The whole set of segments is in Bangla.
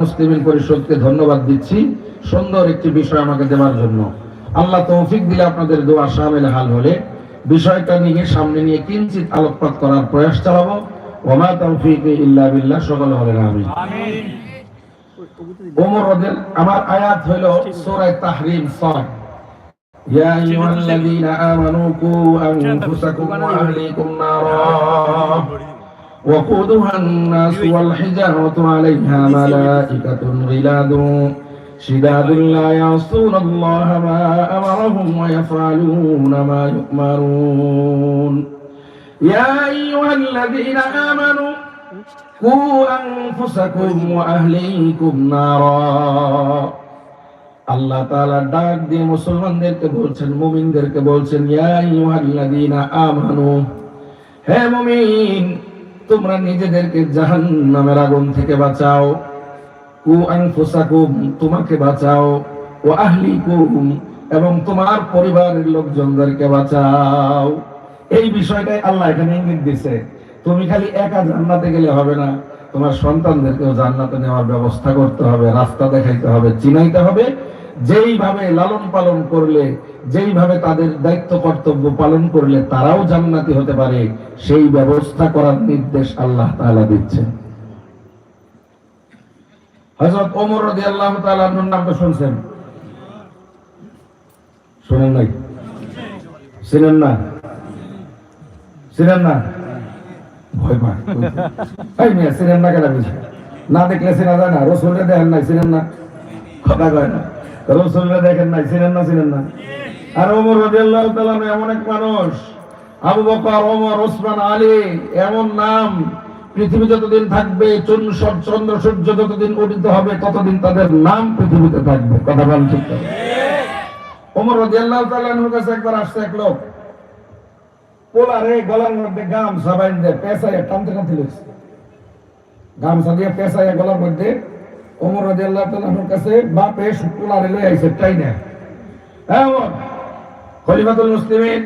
মুসলিম পরিষদকে ধন্যবাদ দিচ্ছি। সুন্দর একটি বিষয় আমাকে দেওয়ার জন্য। আল্লাহ তৌফিক দিলে আপনাদের দোয়া সামিল হাল হলে। বিষয়টা নিয়ে সামনে নিয়ে কিঞ্চিত আলোকপাত করার প্রয়াস চালাবো। ওমা তৌফিক ইল্লা বিল্লাহ সকল হলেন আমি ওমর রদেন আমার আয়াত হইল সূরা তাহরিম 6 ইয়া আইয়ুহাল্লাযীনা আমানু কু আনফুসাকুম ওয়া আহলিকুম নারা। وقودها الناس والحجارة عليها ملائكة غلاد شداد لا يعصون الله ما أمرهم ويفعلون ما يؤمرون يا أيها الذين آمنوا قوا أنفسكم وأهليكم نارا আল্লাহ তাআলা ডাক দিয়ে মুসলমানদেরকে বলছেন মুমিনদেরকে বলছেন ইয়া আইয়ুহাল্লাযীনা আমানু হে মুমিন তোমরা নিজেদেরকে জাহান্নামের আগুন থেকে বাঁচাও। কু আনফুসাকুম, তোমাকে বাঁচাও। ও আহলিকুম, এবং তোমার পরিবারের লোকজনদেরকে বাঁচাও। এই বিষয়টাই আল্লাহ এখানে ইঙ্গিত দিছে। তুমি খালি একা জান্নাতে গেলে হবে না। তোমার সন্তানদেরকেও জান্নাতে নেওয়ার ব্যবস্থা করতে হবে, রাস্তা দেখাইতে হবে, চিনাইতে হবে। যেইভাবে লালন পালন করলে যেইভাবে তাদের দায়িত্ব কর্তব্য পালন করলে তারাও জান্নাতি হতে পারে, সেই ব্যবস্থা করার নির্দেশ আল্লাহ তাআলা দিচ্ছেন। হযরত ওমর রাদিয়াল্লাহু তাআলা এর নাম তো শুনছেন? শুনেন নাই? চিনেন না? চিনেন না? ভয় পায়। এই মেয়ে, চিনেন না কেন না দেখলে চেনা যায় না। রসুলরে দেখেন নাই, চিনেন না? কথা কয় না। রসুলরে দেখেন নাই, চিনেন না চিনেন না? আর ওমর রাদিয়াল্লাহু তাআলা এমন এক মানুষ, আবু বকর, ওমর, ওসমান, আলী, এমন নাম, পৃথিবী যতদিন থাকবে চন্দ্র, সূর্য- যতদিন উদিত হবে, ততদিন তাদের নাম পৃথিবীতে থাকবে। কথা বলেন ঠিক ওমর রাদিয়াল্লাহু তাআলা কাছে একবার আসছে এক লোক। পোলারে গলার মধ্যে গামছা বাইন্ধে পেঁচাইয়া টানতে টানতে লইছে গামছা দিয়ে পেঁচাইয়া গলার মধ্যে ওমর রাদিয়াল্লাহু তাআলার কাছে বাপে পোলারে লই আইছে তাই না হ্যাঁ খলিফাতুল মুসলিমিন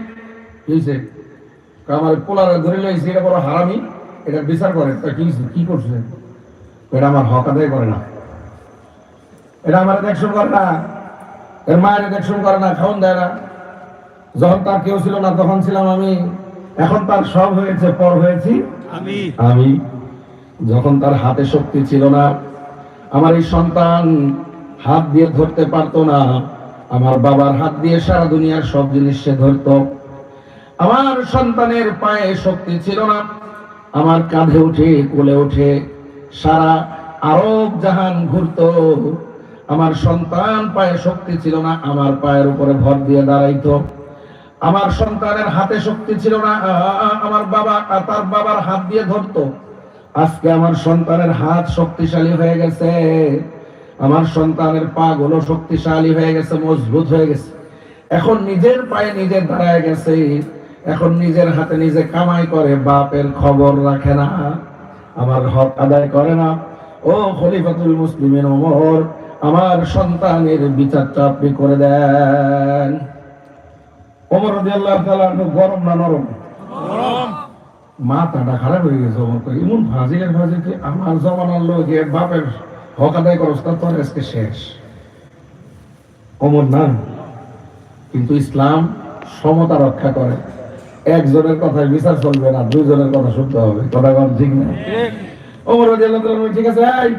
আমার পোলারে ধরে লইছে এটা বড় হারামি এটা বিচার করে। তা কি কি করছে? এটা আমার হক আদায় করে না। এটা আমার দেখশন করে না। এর মায়ের দেখশন করে না খাওয়ান দেয় না। যখন তার কেউ ছিল না তখন ছিলাম আমি। এখন তার সব হয়েছে পর হয়েছি। আমি। আমি। যখন তার হাতে শক্তি ছিল না আমার এই সন্তান হাত দিয়ে ধরতে পারতো না। আমার বাবার হাত দিয়ে সারা দুনিয়ার সব জিনিস সে ধরত। আমার সন্তানের পায়ে শক্তি ছিল না। আমার কাঁধে উঠে, কোলে উঠে সারা আরব জাহান ঘুরতো। আমার সন্তান পায়ে শক্তি ছিল না, আমার পায়ের উপরে ভর দিয়ে দাঁড়াইতো। আমার সন্তানের হাতে শক্তি ছিল না, আমার বাবা তার বাবার হাত দিয়ে ধরতো। আজকে আমার সন্তানের হাত শক্তিশালী হয়ে গেছে। আমার সন্তানের পা গুলো শক্তিশালী হয়ে গেছে মজবুত হয়ে গেছে। এখন নিজের পায়ে নিজে দাঁড়ায় গেছে এখন নিজের হাতে নিজে কামাই করে বাপের খবর রাখে না আমার হক আদায় করে না। ও খলিফাতুল মুসলিমের ওমর আমার সন্তানের বিচারটা আপনি করে দেন। ওমর রাদিয়াল্লাহু তাআলা গরম না নরম? গরম। মাথাটা খারাপ হয়ে গেছে ওমর এমন ফাজিলের ফাজিল কি আমার জমানার লোক বাপের হক আদায় তোর আজকে শেষ। ওমর না কিন্তু ইসলাম সমতা রক্ষা করে। একজনের কথায় বিচার চলবে না দুইজনের কথা শুনতে হবে কথা কম ঠিক না। বললেন, ঠিক আছে এই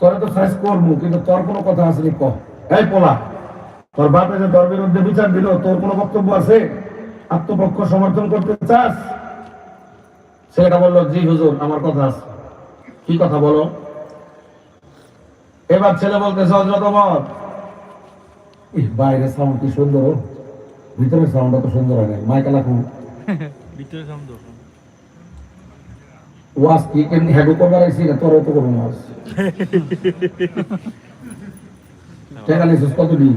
তোরা তো সাইজ করব কিন্তু তোর কোনো কথা নি কহ এই পোলা তোর বাপে যে তোর বিরুদ্ধে বিচার দিল তোর কোনো বক্তব্য আছে? আত্মপক্ষ সমর্থন করতে চাস? ছেলেটা বলল জি হুজুর আমার কথা আছে। কি কথা বলো? এবার ছেলে বলতেছে হজরত অমর বাইরের সাউন্ড কি সুন্দর। ভিতরের সাউন্ডটা তো সুন্দর হয় না মাইকা লাখু ভিতরে সামনে ওয়াজ কি কেমনি হ্যাগো করবার আইসি না? তোর তো করব ওয়াজ। টাকা নিছিস কত দিন?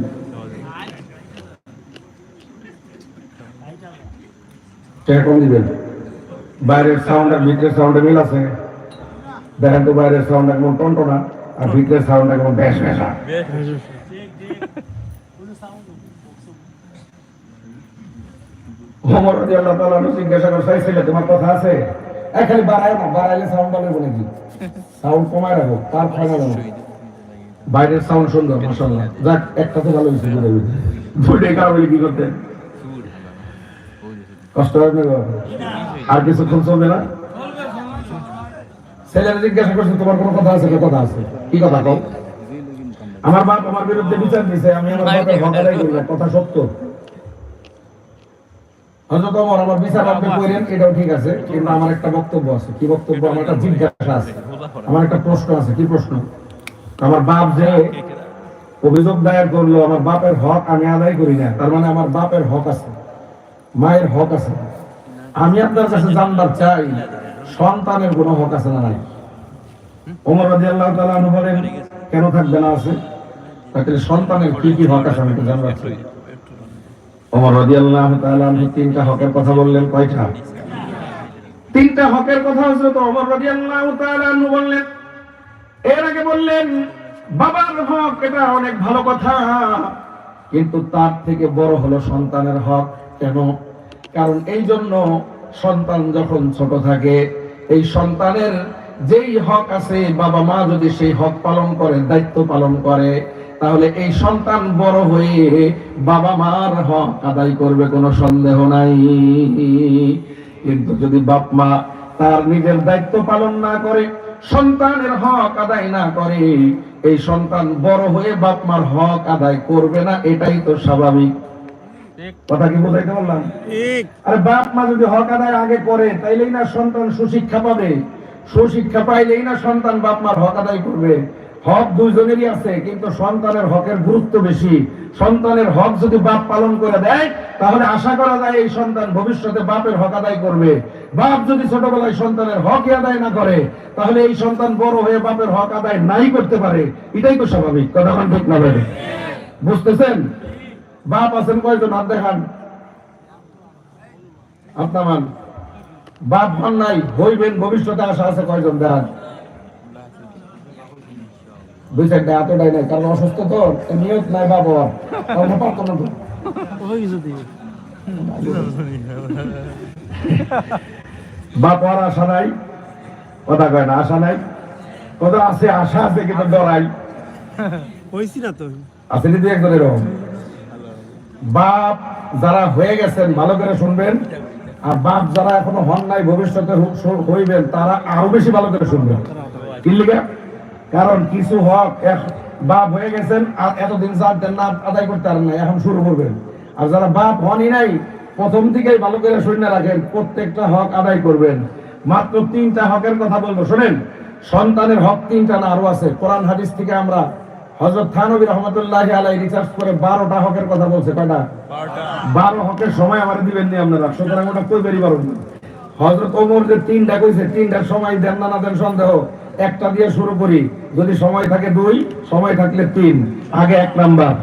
টাকা কম দিবেন। বাইরের সাউন্ড আর ভিতরের সাউন্ডে মিল আছে। দেখেন তো বাইরের সাউন্ড একদম টনটনা। আর ভিতরের সাউন্ড একদম বেশ বেশা ওমর রাদিয়াল্লাহু তাআলা জিজ্ঞাসা করে চাইছিলে তোমার কথা আছে? বাড়ায় না বাড়াইলে সাউন্ড বাড়বে নাকি? সাউন্ড কমায় রাখো তার বাইরের সাউন্ড সুন্দর মাশাআল্লাহ। যাক একটা তো ভালো হয়েছে কি করতে। কষ্ট হয় না গো? আর কিছুক্ষণ চলবে না? ছেলেরা জিজ্ঞাসা করছে তোমার কোনো কথা আছে? কথা আছে? কি কথা কও? আমার বাপ আমার বিরুদ্ধে বিচার দিছে আমি আমার বাপের হকারাই করি না, কথা সত্য। হযরত ওমর আমার বিচার আপনি কইলেন এটাও ঠিক আছে কিন্তু আমার একটা বক্তব্য আছে। কি বক্তব্য? আমার একটা জিজ্ঞাসা আছে আমার একটা প্রশ্ন আছে কি প্রশ্ন? আমার বাপ যে অভিযোগ দায়ের করল আমার বাপের হক আমি আদায় করি না তার মানে আমার বাপের হক আছে মায়ের হক আছে। আমি আপনার কাছে জানবার চাই সন্তানের কোনো হক আছে না নাই? ওমর রাদিয়াল্লাহু তাআলা আনহু বলেন, কেন থাকবে না আছে? তাহলে সন্তানের কি কি হক আছে আমি তো জানবার চাই। ওমর রাদিয়াল্লাহু আল্লাহ আনহু তিনটা হকের কথা বললেন, কয়টা? তিনটা হকের কথা হচ্ছে তো ওমর রাদিয়াল্লাহু তাআলা আনহু বললেন। এর আগে বললেন, বাবার হক, এটা অনেক ভালো কথা, কিন্তু তার থেকে বড় হলো সন্তানের হক। কেন? কারণ এই জন্য সন্তান যখন ছোট থাকে এই সন্তানের যেই হক আছে, বাবা মা যদি সেই হক পালন করে, দায়িত্ব পালন করে, তাহলে এই সন্তান বড় হয়ে বাবা মার হক আদায় করবে, কোনো সন্দেহ নাই। কিন্তু যদি বাপ মা তার নিজের দায়িত্ব পালন না করে, সন্তানের হক আদায় না করে, এই সন্তান বড় হয়ে বাপ মার হক আদায় করবে না, এটাই তো স্বাভাবিক। কথা কি বোঝাইতে বললাম? আরে বাপ মা যদি হক আদায় আগে করে তাইলেই না সন্তান সুশিক্ষা পাবে। সুশিক্ষা পাইলেই না সন্তান বাপ মার হক আদায় করবে। হক দুইজনেরই আছে কিন্তু সন্তানের হকের গুরুত্ব বেশি। সন্তানের হক যদি বাপ পালন করে দেয় তাহলে আশা করা যায় এই সন্তান ভবিষ্যতে বাপের হক আদায় করবে। বাপ যদি ছোটবেলায় সন্তানের হক আদায় না করে তাহলে এই সন্তান বড় হয়ে বাপের হক আদায় নাই করতে পারে। এটাই তো স্বাভাবিক। কথা ঠিক না বুঝতেছেন? বাপ আছেন কয়জন? হাত দেখান। আপনার বাপ হন নাই হইবেন ভবিষ্যতে আশা আছে কয়জন? দেখান। দুই চারটা এতটাই নাই কারণ অসুস্থ তো তো নিয়ত নাই বাবা পারতো না বাপ হওয়ার আশা নাই কথা কয় না আশা নাই। কত আছে আশা আছে কিন্তু ডরাই। হয়েছি না তো। আছে যদি একজন এরকম। বাপ যারা হয়ে গেছেন, ভালো করে শুনবেন। আর বাপ যারা এখনও হন নাই, ভবিষ্যতে হইবেন, তারা আরও বেশি ভালো করে শুনবেন। কারণ কিছু হক বাপ হয়ে গেছেন, আর এতদিন জানতেন না, আদায় করতে পারেন না, এখন শুরু করবেন। আর যারা বাপ হনই নাই, প্রথম থেকেই ভালো করে শুনে রাখেন, প্রত্যেকটা হক আদায় করবেন। মাত্র তিনটা হকের কথা বলব, শোনেন? সন্তানের হক তিনটা না, আরও আছে। কোরআন হাদিস থেকে আমরা হজরত থানবী রহমতুল্লাহ আলাই রিসার্চ করে বারোটা হকের কথা বলছে কয়টা বারো হকের সময় আমার দিবেন নি আপনারা সুতরাং ওটা কই বেরি পারবেন না। হজরত ওমর যে তিনটা কইছে তিনটার সময় দেন না না দেন সন্দেহ। একটা দিয়ে শুরু করি যদি সময় থাকে দুই সময় থাকলে তিন আগে এক নাম্বার।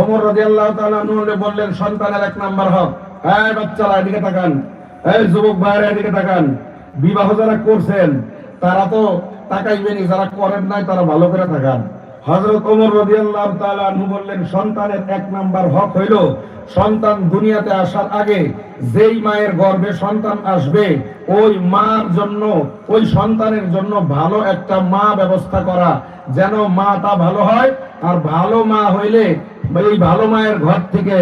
ওমর রাদিয়াল্লাহু তাআলা আনহু বললেন সন্তানের এক নাম্বার হক। এই বাচ্চারা এদিকে তাকান। এই যুবক ভাইরা এদিকে তাকান। বিবাহ যারা করছেন তারা তো তাকাইবেনই যারা করেন নাই তারা ভালো করে তাকান। হযরত ওমর তাআলা আনহু বললেন, সন্তানের এক নাম্বার হক হইল সন্তান দুনিয়াতে আসার আগে যেই মায়ের গর্ভে সন্তান আসবে, ওই মার জন্য, ওই সন্তানের জন্য ভালো একটা মা ব্যবস্থা করা। যেন মাটা ভালো হয়, আর ভালো মা হইলে এই ভালো মায়ের ঘর থেকে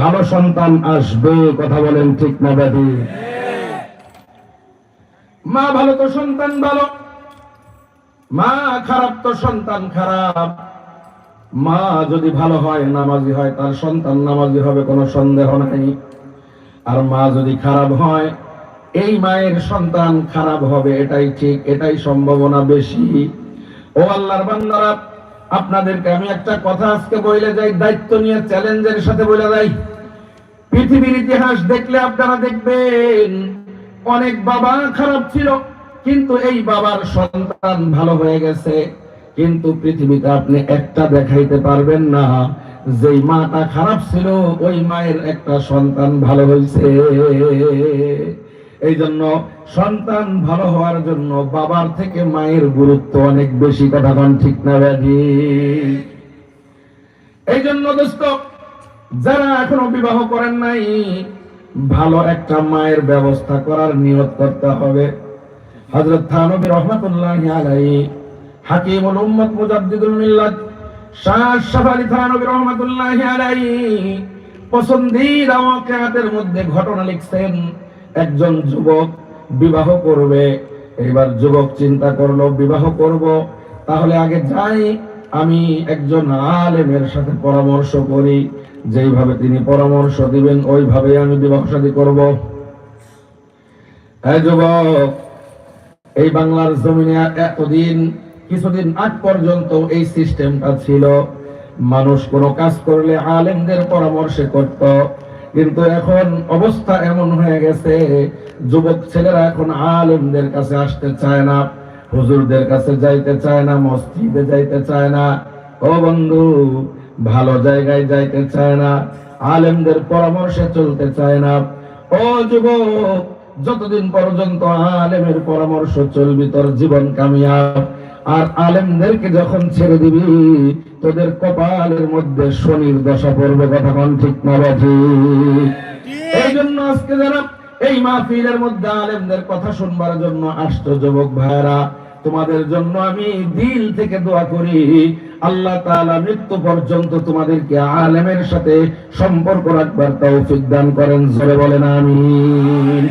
ভালো সন্তান আসবে। কথা বলেন ঠিক না ব্যাধি মা ভালো তো সন্তান ভালো। মা খারাপ তো সন্তান খারাপ। মা যদি ভালো হয়, নামাজি হয়, তার সন্তান নামাজি হবে, কোনো সন্দেহ নাই। আর মা যদি খারাপ হয়, এই মায়ের সন্তান খারাপ হবে, এটাই ঠিক, এটাই সম্ভাবনা বেশি। ও আল্লাহর বান্দারা, আপনাদেরকে আমি একটা কথা আজকে বলে যাই, দায়িত্ব নিয়ে চ্যালেঞ্জের সাথে বলে যাই। পৃথিবীর ইতিহাস দেখলে আপনারা দেখবেন, অনেক বাবা খারাপ ছিল। কিন্তু এই বাবার সন্তান ভালো হয়ে গেছে, কিন্তু পৃথিবীতে আপনি একটা দেখাইতে পারবেন না, যেই মাটা খারাপ ছিল, ওই মায়ের একটা সন্তান ভালো হয়েছে এই জন্য সন্তান ভালো হওয়ার জন্য বাবার থেকে মায়ের গুরুত্ব অনেক বেশি, কথা কন ঠিক না, ব্যাধি? এই জন্য দোস্ত, যারা এখনও বিবাহ করেন নাই, ভালো একটা মায়ের ব্যবস্থা করার নিয়ত করতে হবে। হযরত থানবী রহমাতুল্লাহি আলাইহি, হাকিমুল উম্মত মুজাদ্দিদুল মিল্লাত, শাহ শাফালি থানবী রহমাতুল্লাহি আলাইহি পছন্দিদা ওয়াকিয়াতের মধ্যে ঘটনা লিখছেন, একজন যুবক বিবাহ করবে, এবার যুবক চিন্তা করল, বিবাহ করব, তাহলে আগে যাই, আমি একজন আলেমের সাথে পরামর্শ করি, যেইভাবে তিনি পরামর্শ দিবেন ওইভাবে আমি বিবাহ শাদী করব। হ্যাঁ যুবক এই বাংলার জমিনে এতদিন, কিছুদিন আগ পর্যন্ত এই সিস্টেমটা ছিল। মানুষ কোনো কাজ করলে আলেমদের পরামর্শে করত। কিন্তু এখন অবস্থা এমন হয়ে গেছে, যুবক ছেলেরা এখন আলেমদের কাছে আসতে চায় না, হুজুরদের কাছে যাইতে চায় না, মসজিদে যাইতে চায় না। ও বন্ধু, ভালো জায়গায় যাইতে চায় না, আলেমদের পরামর্শে চলতে চায় না। ও যুবক যতদিন পর্যন্ত আলেমের পরামর্শ চলবি, তোর জীবন কামিয়াব। আর আলেমদেরকে যখন ছেড়ে দিবি, তোদের কপালের মধ্যে শনির দশা পড়বে, কথা কোন ঠিক না বাজি এই জন্য আজকে যারা এই মাহফিলের মধ্যে আলেমদের কথা শুনবার জন্য আসতো যুবক ভাইরা তোমাদের জন্য আমি দিল থেকে দোয়া করি, আল্লাহ তাআলা মৃত্যু পর্যন্ত তোমাদেরকে আলেমের সাথে সম্পর্ক রাখবার তৌফিক দান করেন, জোরে বলেন, আমিন।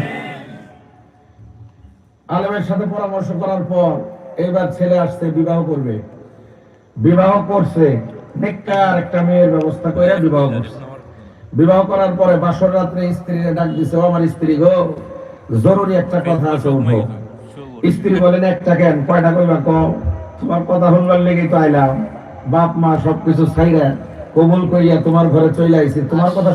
আলেমের সাথে পরামর্শ করার পর এইবার ছেলে আসছে, বিবাহ করবে। বিবাহ করছে নেককার একটা মেয়ের ব্যবস্থা করে বিবাহ করছে। বিবাহ করার পরে বাসর রাত্রে স্ত্রীরে ডাক দিছে আমার স্ত্রী গো, জরুরি একটা কথা আছে উঠো। স্ত্রী বলেন, একটা কেন? কয়টা কইবা কও? তোমার কথা শুনবার লেগে তো আইলাম। বাপ, মা সবকিছু ছাইরা কবুল কইয়া তোমার ঘরে চলে আইছি। তোমার কথা